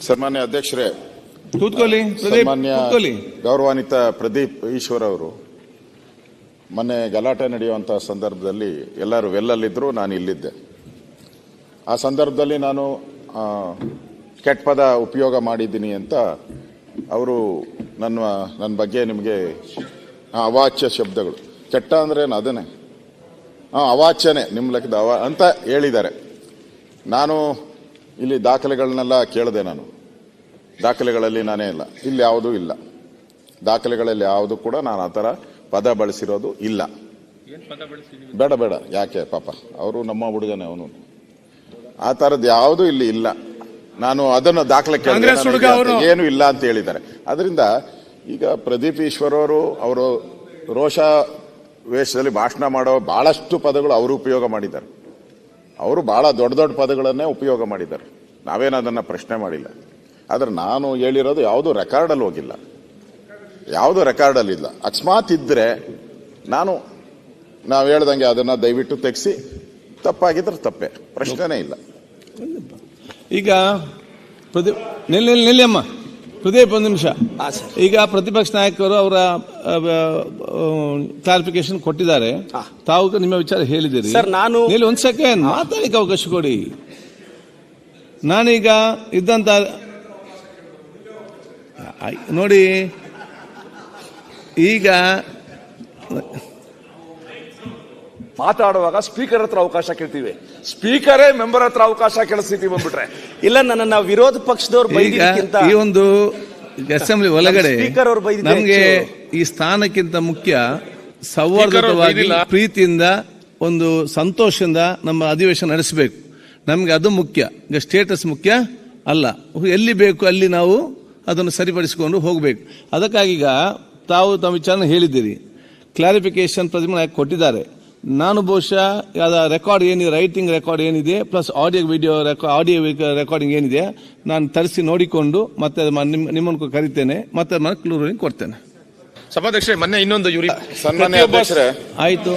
ಸನ್ಮಾನ್ಯ ಅಧ್ಯಕ್ಷರೇ ಕೂತ್ಕೊಳ್ಳಿ ಸನ್ಮಾನ್ಯ ಗೌರವಾನ್ವಿತ ಪ್ರದೀಪ್ ಈಶ್ವರ್ ಅವರು ಮೊನ್ನೆ ಗಲಾಟೆ ನಡೆಯುವಂಥ ಸಂದರ್ಭದಲ್ಲಿ ಎಲ್ಲರೂ ವೆಲ್ಲಲ್ಲಿದ್ದರು ನಾನು ಇಲ್ಲಿದ್ದೆ. ಆ ಸಂದರ್ಭದಲ್ಲಿ ನಾನು ಕೆಟ್ಟ ಪದ ಉಪಯೋಗ ಮಾಡಿದ್ದೀನಿ ಅಂತ ಅವರು ನನ್ನ ನನ್ನ ಬಗ್ಗೆ ನಿಮಗೆ ಅವಾಚ್ಯ ಶಬ್ದಗಳು. ಕೆಟ್ಟ ಅಂದ್ರೆ ಅದನ್ನೇ. ಹಾಂ ಅವಾಚ್ಯನೇ ನಿಮ್ಮ ಲೆಕ್ಕದ ಅವ ಅಂತ ಹೇಳಿದ್ದಾರೆ. ನಾನು ಇಲ್ಲಿ ದಾಖಲೆಗಳನ್ನೆಲ್ಲ ಕೇಳಿದೆ ನಾನು. ದಾಖಲೆಗಳಲ್ಲಿ ನಾನೇ ಇಲ್ಲ. ಇಲ್ಲಿ ಯಾವುದೂ ಇಲ್ಲ. ದಾಖಲೆಗಳಲ್ಲಿ ಯಾವುದು ಕೂಡ ನಾನು ಆ ಥರ ಪದ ಬಳಸಿರೋದು ಇಲ್ಲ. ಬೇಡ ಬೇಡ. ಯಾಕೆ ಪಾಪ? ಅವರು ನಮ್ಮ ಹುಡುಗನೇ ಅವನು. ಆ ಥರದ್ದು ಯಾವುದು ಇಲ್ಲಿ ಇಲ್ಲ. ನಾನು ಅದನ್ನು ದಾಖಲೆ ಕೇಳಿದ್ರೆ ಏನು ಇಲ್ಲ ಅಂತ ಹೇಳಿದ್ದಾರೆ. ಅದರಿಂದ ಈಗ ಪ್ರದೀಪ್ ಈಶ್ವರ್ ಅವರು ಅವರು ರೋಷ ವೇಷದಲ್ಲಿ ಭಾಷಣ ಮಾಡೋ ಬಹಳಷ್ಟು ಪದಗಳು ಅವರು ಉಪಯೋಗ ಮಾಡಿದ್ದಾರೆ. ಅವರು ಬಹಳ ದೊಡ್ಡ ದೊಡ್ಡ ಪದಗಳನ್ನೇ ಉಪಯೋಗ ಮಾಡಿದ್ದಾರೆ. ನಾವೇನು ಅದನ್ನು ಪ್ರಶ್ನೆ ಮಾಡಿಲ್ಲ. ಆದರೆ ನಾನು ಹೇಳಿರೋದು ಯಾವುದೂ ರೆಕಾರ್ಡಲ್ಲಿ ಹೋಗಿಲ್ಲ. ಯಾವುದೂ ರೆಕಾರ್ಡಲ್ಲಿ ಇಲ್ಲ. ಅಕಸ್ಮಾತ್ ಇದ್ದರೆ ನಾನು, ನಾವು ಹೇಳ್ದಂಗೆ ಅದನ್ನು ದಯವಿಟ್ಟು ತೆಗೆಸಿ, ತಪ್ಪಾಗಿದ್ರೆ ತಪ್ಪೇ. ಪ್ರಶ್ನೆನೇ ಇಲ್ಲ. ಈಗ ನಿಲ್ಲಿ ನಿಲ್ಲಿ ನಿಲ್ಲಿ ಅಮ್ಮ ಪ್ರದೀಪ್ ಒಂದು ನಿಮಿಷ. ಈಗ ಪ್ರತಿಪಕ್ಷ ನಾಯಕರು ಅವರ ಕ್ಲಾರಿಫಿಕೇಶನ್ ಕೊಟ್ಟಿದ್ದಾರೆ. ತಾವು ನಿಮ್ಮ ವಿಚಾರ ಹೇಳಿದಿರಿ ಸರ್, ನಾನು- ಒಂದ್ ಸೆಕೆಂಡ್ ಮಾತಾಡಲಿಕ್ಕೆ ಅವಕಾಶ ಕೊಡಿ. ನಾನೀಗ ಇದ್ದಂತ ನೋಡಿ ಈಗ ಮಾತಾಡುವಾಗ ಸ್ಪೀಕರ್ ಹತ್ರ ಅವಕಾಶ ಕೇಳ್ತೀವಿ. ಸ್ಪೀಕರೇ ಮೆಂಬರ್ ಹತ್ರ ಅವಕಾಶ ಕೇಳಿಸ್ತೀವಿ ಬಂದ್ಬಿಟ್ರೆ ಇಲ್ಲ ನನ್ನ ವಿರೋಧ ಪಕ್ಷದವ್ರು ಬೈದಿದ್ದಕ್ಕಿಂತ ಈ ಒಂದು ಅಸೆಂಬ್ಲಿ ಒಳಗಡೆ ಸ್ಪೀಕರ್ ಅವ್ರು ಬೈದಿದ್ದೆ ನಮ್ಗೆ ಈ ಸ್ಥಾನಕ್ಕಿಂತ ಮುಖ್ಯ ಸೌಹಾರ್ದವಾಗಿ ಪ್ರೀತಿಯಿಂದ ಒಂದು ಸಂತೋಷದಿಂದ ನಮ್ಮ ಅಧಿವೇಶನ ನಡೆಸಬೇಕು. ನಮಗೆ ಅದು ಮುಖ್ಯ. ಈಗ ಸ್ಟೇಟಸ್ ಮುಖ್ಯ ಅಲ್ಲ. ಎಲ್ಲಿ ಬೇಕು ಅಲ್ಲಿ ನಾವು ಅದನ್ನು ಸರಿಪಡಿಸಿಕೊಂಡು ಹೋಗಬೇಕು. ಅದಕ್ಕಾಗಿ ಈಗ ತಾವು ತಮ್ಮ ವಿಚಾರ ಹೇಳಿದ್ದೀರಿ. ಕ್ಲಾರಿಫಿಕೇಶನ್ ಪ್ರತಿಮೆ ಕೊಟ್ಟಿದ್ದಾರೆ. ನಾನು ಬಹುಶಃ ಅದ ರೆಕಾರ್ಡ್ ಏನಿದೆ ರೈಟಿಂಗ್ ರೆಕಾರ್ಡ್ ಏನಿದೆ plus audio video audio recording ಏನಿದೆ ನಾನು ತರಿಸಿ ನೋಡಿಕೊಂಡು ಮತ್ತೆ ನಿಮ್ಮ- ನಿಮ್ಮನ್ನು ಕರಿತೇನೆ ಮತ್ತೆ ನಾನು ಕ್ಲೂರಿಂಗ್ ಕೊಡ್ತೇನೆ. ಸಭಾಧ್ಯಕ್ಷ ಮೊನ್ನೆ ಇನ್ನೊಂದು ಇವ್ರಿ ಸನ್ಮಾನ್ಯ ಅಧ್ಯಕ್ಷರೇ. ಆಯ್ತು.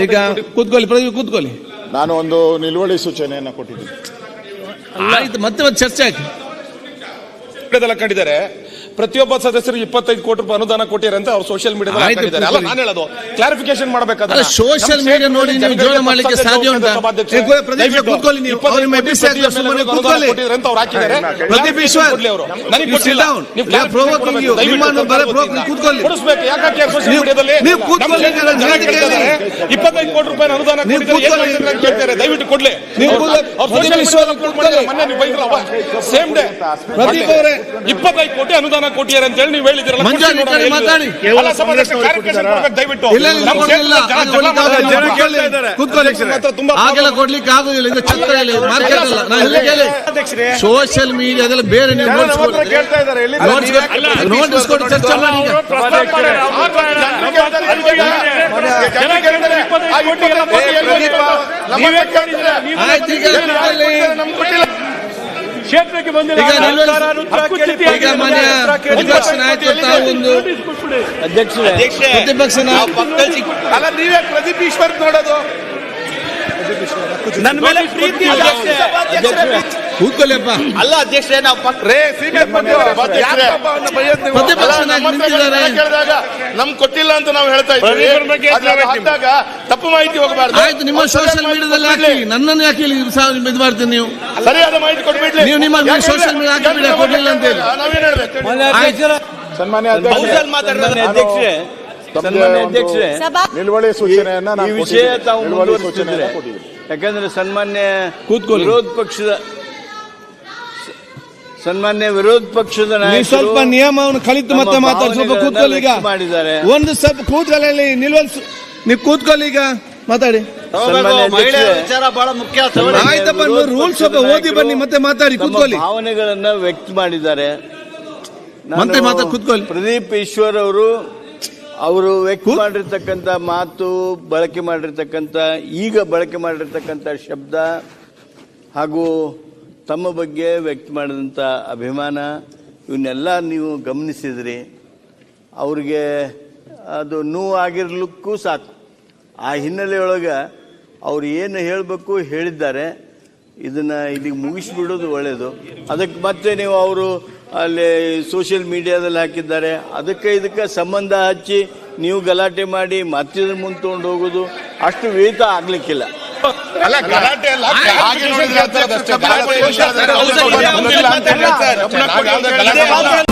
ಈಗ ಕೂತ್ಕೊಳ್ಳಿ ಪ್ರದೀಪ್ ಕೂತ್ಕೊಳ್ಳಿ. ನಾನು ಒಂದು ನಿಲುವಳಿ ಸೂಚನೆಯನ್ನು ಕೊಟ್ಟಿದ್ದೀನಿ. ಆಯ್ತು ಮತ್ತೆ ಮತ್ತೆ ಚರ್ಚೆ ಆಯ್ತು. ಕಂಡಿದ್ದಾರೆ. ಪ್ರತಿಯೊಬ್ಬ ಸದಸ್ಯರು ಇಪ್ಪತ್ತೈದು ಕೋಟಿ ರೂಪಾಯಿ ಅನುದಾನ ಕೊಟ್ಟಿದ್ದಾರೆ ಅಂತ ಅವ್ರು ಸೋಷಿಯಲ್ ಮೀಡಿಯಾದಲ್ಲಿ ಅಲ್ಲ ನಾನು ಹೇಳೋದು ಕ್ಲಾರಿಫಿಕೇಶನ್ ಮಾಡಬೇಕಾದ್ರೆ ಸೋಷಿಯಲ್ ಮೀಡಿಯಾ ನೋಡಿ ನೀವು ಜೋಡ ಮಾಡ್ಲಿಕ್ಕೆ ಸಾಧ್ಯ ಉಂಟಾ? ಏ, ಗೋ- ಪ್ರದೀಪ್ ಕೂತ್ಕೊಳ್ಳಿ ನೀವು. ಅವ್ರ ನಿಮ್ಮ ಎಬಿಸಿ ಆಗ್ತದೆ, ಸುಮ್ಮನೆ ಕೂತ್ಕೊಳ್ಳಿ. Pradeep Eshwar you sit down. They are provoking you. ನಿಮ್ಮನ್ನು ಬರ provoking ಕೂತ್ಕೊಳ್ಳಿ. ಕೊಡಿಸ್ಬೇಕು. ಯಾಕೆ ಸೋಷಿಯಲ್ ಮೀಡಿಯಾದಲ್ಲಿ ನೀವು ಕೂತ್ಕೊಳ್ಳಿ, ನಮ್ಮ ನಾನು ಜನ ಇಪ್ಪತ್ತೈದು ಕೋಟಿ ರೂಪಾಯಿ ಅನುದಾನ ನೀವು ಕೊಟ್ಟಿದ್ದಾರೆ, ಏನ್ ಅಂತ ಕೇಳ್ತಾರೆ. ದಯವಿಟ್ಟು ಕೊಡ್ಲಿ. ನೀವು ಮೊನ್ನೆ ಬೈದ್ರಲ್ಲ. ಸೇಮ್ ಡೇ ಪ್ರದೀಪ್ ಅವರೇ. ಇಪ್ಪತ್ತೈದು ಕೋಟಿ ಅನುದಾನ ಕೊಟ್ಟಿದ್ದಾರೆ ಅಂತ ಹೇಳಿ. ನೀವು ಹೇಳಿದಿರಲ್ಲ ದಯವಿಟ್ಟು. ಕೊಡ್ಲಿಕ್ಕೆ ಆಗೋದಿಲ್ಲ. ಇದು ಸೋಷಿಯಲ್ ಮೀಡಿಯಾದಲ್ಲಿ ಬೇರೆ ನೀವು? ನೋಟ್ಸ್ ಕೊಟ್ಟು ಚರ್ಚೆ ಮಾಡಿ. ಆಯ್ತು. ಈಗ. ಕ್ಷೇತ್ರಕ್ಕೆ ಅಲ್ಲ ನೀವೇ ಪ್ರದೀಪ್ ಈಶ್ವರ್ ನೋಡೋದು. ನನ್ನ ಮೇಲೆ ಪ್ರೀತಿ ಇದೆ. ಕೂತ್ಕೊಳ್ಳಿಯಪ್ಪ. ಅಲ್ಲ ಅಧ್ಯಕ್ಷರೇ ನಾವು ರೇ ನಿಂತಿದ್ದಾರೆ. ಕೇಳಿದಾಗ ನಮ್ ಕೊಟ್ಟಿಲ್ಲ ಅಂತ ನಾವು ಹೇಳ್ತಾ ಹಾಕ್ದಾಗ ತಪ್ಪು ಮಾಹಿತಿ ಹೋಗಬಾರ್ದು. ಆಯ್ತು ನಿಮ್ಮ ಸೋಷಿಯಲ್ ಮೀಡಿಯಾದಲ್ಲಿ ಹಾಕಿ ನನ್ನನ್ನು ಯಾಕೆ ಇದು ಮಾಡ್ತೀನಿ ನೀವು. ಸರಿಯಾದ ಮಾಹಿತಿ ಕೊಟ್ಬಿಡ್ಲಿ. ನೀವು ನಿಮ್ಮ ಯಾಕಂದ್ರೆ ಮೀಡಿಯಾ ಹಾಕಿ ಬಿಡಿ, ಕೊಡ್ಲಿಲ್ಲ ಅಂತ ಹೇಳಿ. ನಾವೇನ್ ಹೇಳ್ಬೇಕು. ಸನ್ಮಾನ್ಯ ಅಧ್ಯಕ್ಷರೇ ಸನ್ಮಾನ್ಯ ಅಧ್ಯಕ್ಷರೇ ನಿಲುವಳಿ ಸೂಚನೆಯನ್ನ ಈ ವಿಷಯ. ತಾವು ಸೂಚನೆ. ಯಾಕಂದ್ರೆ ಸನ್ಮಾನ್ಯ ಕೂತ್ಕೊಂಡು ವಿರೋಧ ಪಕ್ಷದ ಸನ್ಮಾನ್ಯ ವಿರೋಧ ಪಕ್ಷದ ನೀವು ಸ್ವಲ್ಪ ನಿಯಮವನ್ನು ಕಲಿತು ಮತ್ತೆ ಮಾತಾಡಿ ಕೂತ್ಕೊಳ್ಳಿ ಈಗ. ಮಾಡಿದ್ದಾರೆ. ಒಂದು ಸ್ವಲ್ಪ ಕೂತ್ಕೊಳ್ಳಿ ನಿಲ್ವಲ್ಸ್ ನೀವು ಕೂತ್ಕೊಳ್ಳಿ ಈಗ. ಮಾತಾಡಿ. ಅಧ್ಯಕ್ಷರೇ, ಬಹಳ ಮುಖ್ಯ. ಆಯ್ತಪ್ಪ ವಿರೋಧ ರೂಲ್ ಸ್ವಲ್ಪ ಓದಿ ಬನ್ನಿ ಮತ್ತೆ ಮಾತಾಡಿ ಕೂತ್ಕೊಳ್ಳಿ. ಭಾವನೆಗಳನ್ನ ವ್ಯಕ್ತ ಮಾಡಿದ್ದಾರೆ ಮತ್ತೆ ಮಾತಾ- ಕೂತ್ಕೊಳ್ಳಿ. ಪ್ರದೀಪ್ ಈಶ್ವರ್ ಅವರು ಅವರು ವ್ಯಕ್ತ ಮಾಡಿರ್ತಕ್ಕಂಥ ಮಾತು ಬಳಕೆ ಮಾಡಿರ್ತಕ್ಕಂಥ ಈಗ ಬಳಕೆ ಮಾಡಿರ್ತಕ್ಕಂಥ ಶಬ್ದ ಹಾಗೂ ತಮ್ಮ ಬಗ್ಗೆ ವ್ಯಕ್ತ ಮಾಡಿದಂಥ ಅಭಿಮಾನ, ಇವನ್ನೆಲ್ಲ ನೀವು ಗಮನಿಸಿದ್ರಿ. ಅವ್ರಿಗೆ ಅದು ನೋವು ಆಗಿರ್ಲಿಕ್ಕೂ ಸಾಕು. ಆ ಹಿನ್ನೆಲೆಯೊಳಗೆ ಅವ್ರು ಏನು ಹೇಳಬೇಕು ಹೇಳಿದ್ದಾರೆ. ಇದನ್ನು ಇಲ್ಲಿಗೆ ಮುಗಿಸ್ಬಿಡೋದು ಒಳ್ಳೆಯದು ಅದಕ್ಕೆ ಮತ್ತೆ ನೀವು ಅವರು ಅಲ್ಲಿ ಸೋಷಿಯಲ್ ಮೀಡಿಯಾದಲ್ಲಿ ಹಾಕಿದ್ದಾರೆ. ಅದಕ್ಕೆ ಇದಕ್ಕೆ ಸಂಬಂಧ ಹಚ್ಚಿ ನೀವು ಗಲಾಟೆ ಮಾಡಿ ಮತ್ತಿದ್ರ ಮುಂದೆ ತೊಗೊಂಡು ಹೋಗೋದು ಅಷ್ಟು ವೇತ ಆಗ್ಲಿಕ್ಕಿಲ್ಲ. ಅಲ್ಲ ಗಲಾಟೆ ಅಲ್ಲ ಅಂತ ಹೇಳ್ತಾರೆ. ಹೇಳ್ತಾರೆ. ಗಲಾಟೆ